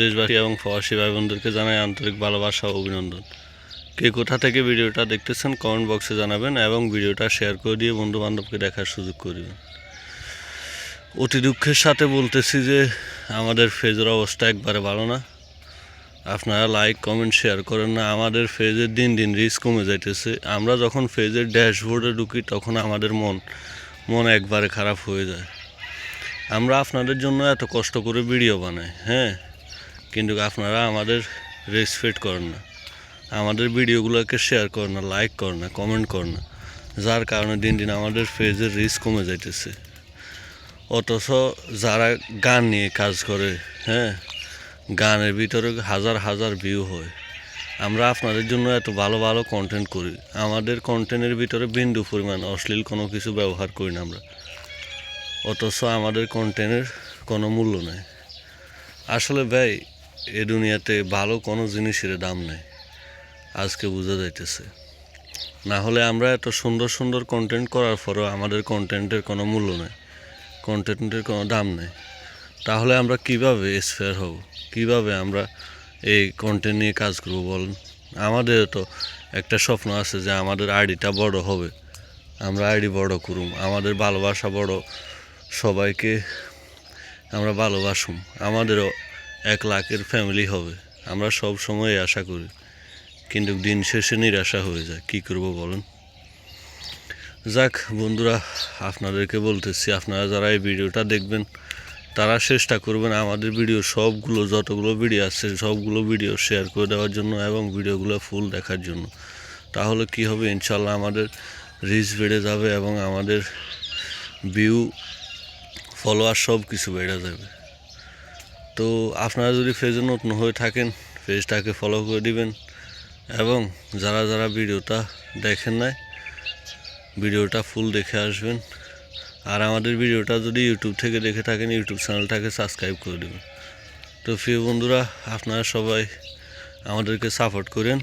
দেশবাসী এবং প্রবাসী ভাই বোনদেরকে জানাই আন্তরিক ভালোবাসা ও অভিনন্দন। কে কোথা থেকে ভিডিওটা দেখতেছেন কমেন্ট বক্সে জানাবেন এবং ভিডিওটা শেয়ার করে দিয়ে বন্ধু বান্ধবকে দেখার সুযোগ করবেন অতি দুঃখের সাথে বলতেছি যে আমাদের ফেজের অবস্থা একবারে ভালো না। আপনারা লাইক কমেন্ট শেয়ার করেন না। আমাদের ফেজের দিন দিন রিস্ক কমে যাইতেছে। আমরা যখন ফেজের ড্যাশবোর্ডে ঢুকি তখন আমাদের মন মন একবারে খারাপ হয়ে যায়। আমরা আপনাদের জন্য এত কষ্ট করে ভিডিও বানাই হ্যাঁ? কিন্তু আপনারা আমাদের রেসপেক্ট করেন না। আমাদের ভিডিওগুলোকে শেয়ার করেন না লাইক করেন না কমেন্ট করেন না। যার কারণে দিন দিন আমাদের ফেজের রিস্ক কমে যাইতেছে। অথচ যারা গান নিয়ে কাজ করে হ্যাঁ গানের ভিতরে হাজার হাজার ভিউ হয়। আমরা আপনাদের জন্য এত ভালো ভালো কন্টেন্ট করি। আমাদের কন্টেন্টের ভিতরে বিন্দু পরিমাণ অশ্লীল কোনো কিছু ব্যবহার করি না আমরা। অথচ আমাদের কন্টেন্টের কোনো মূল্য নেই। আসলে ভাই এ দুনিয়াতে ভালো কোনো জিনিসের দাম নেই। আজকে বোঝা যাইতেছে। না হলে আমরা এত সুন্দর সুন্দর কন্টেন্ট করার পরেও আমাদের কন্টেন্টের কোনো মূল্য নেই। কন্টেন্টের কোনো দাম নেই। তাহলে আমরা কীভাবে স্পেয়ার হব? কীভাবে আমরা এই কন্টেন্ট নিয়ে কাজ করব বলেন? আমাদের তো একটা স্বপ্ন আছে যে আমাদের আইডিটা বড় হবে। আমরা আইডি বড় করুম, আমাদের ভালোবাসা বড় সবাইকে আমরা ভালোবাসুম। আমাদেরও এক লাখের ফ্যামিলি হবে। আমরা সব সময় আশা করি, কিন্তু দিন শেষে নিরাশা হয়ে যায়। কী করব বলেন? যাক বন্ধুরা, আপনাদেরকে বলতেছি, আপনারা যারা এই ভিডিওটা দেখবেন, তারা চেষ্টা করবেন আমাদের ভিডিও সবগুলো, যতগুলো ভিডিও আছে, সবগুলো ভিডিও শেয়ার করে দেওয়ার জন্য এবং ভিডিওগুলো ফুল দেখার জন্য। তাহলে কি হবে? ইনশাল্লাহ আমাদের রিচ বেড়ে যাবে এবং আমাদের ভিউ ফলোয়ার সব কিছু বেড়ে যাবে। তো আপনারা যদি ফেজে নতুন হয়ে থাকেন পেজটাকে ফলো করে দিবেন এবং যারা যারা ভিডিওটা দেখেন নাই, ভিডিওটা ফুল দেখে আসবেন। আর আমাদের ভিডিওটা যদি ইউটিউব থেকে দেখে থাকেন ইউটিউব চ্যানেলটাকে সাবস্ক্রাইব করে দেবেন। তো প্রিয় বন্ধুরা, আপনারা সবাই আমাদেরকে সাপোর্ট করেন।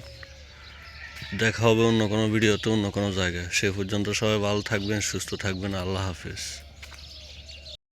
দেখা হবে অন্য কোনো ভিডিওতে, অন্য কোনো জায়গায়। সে পর্যন্ত সবাই ভালো থাকবেন, সুস্থ থাকবেন। আল্লাহ হাফেজ।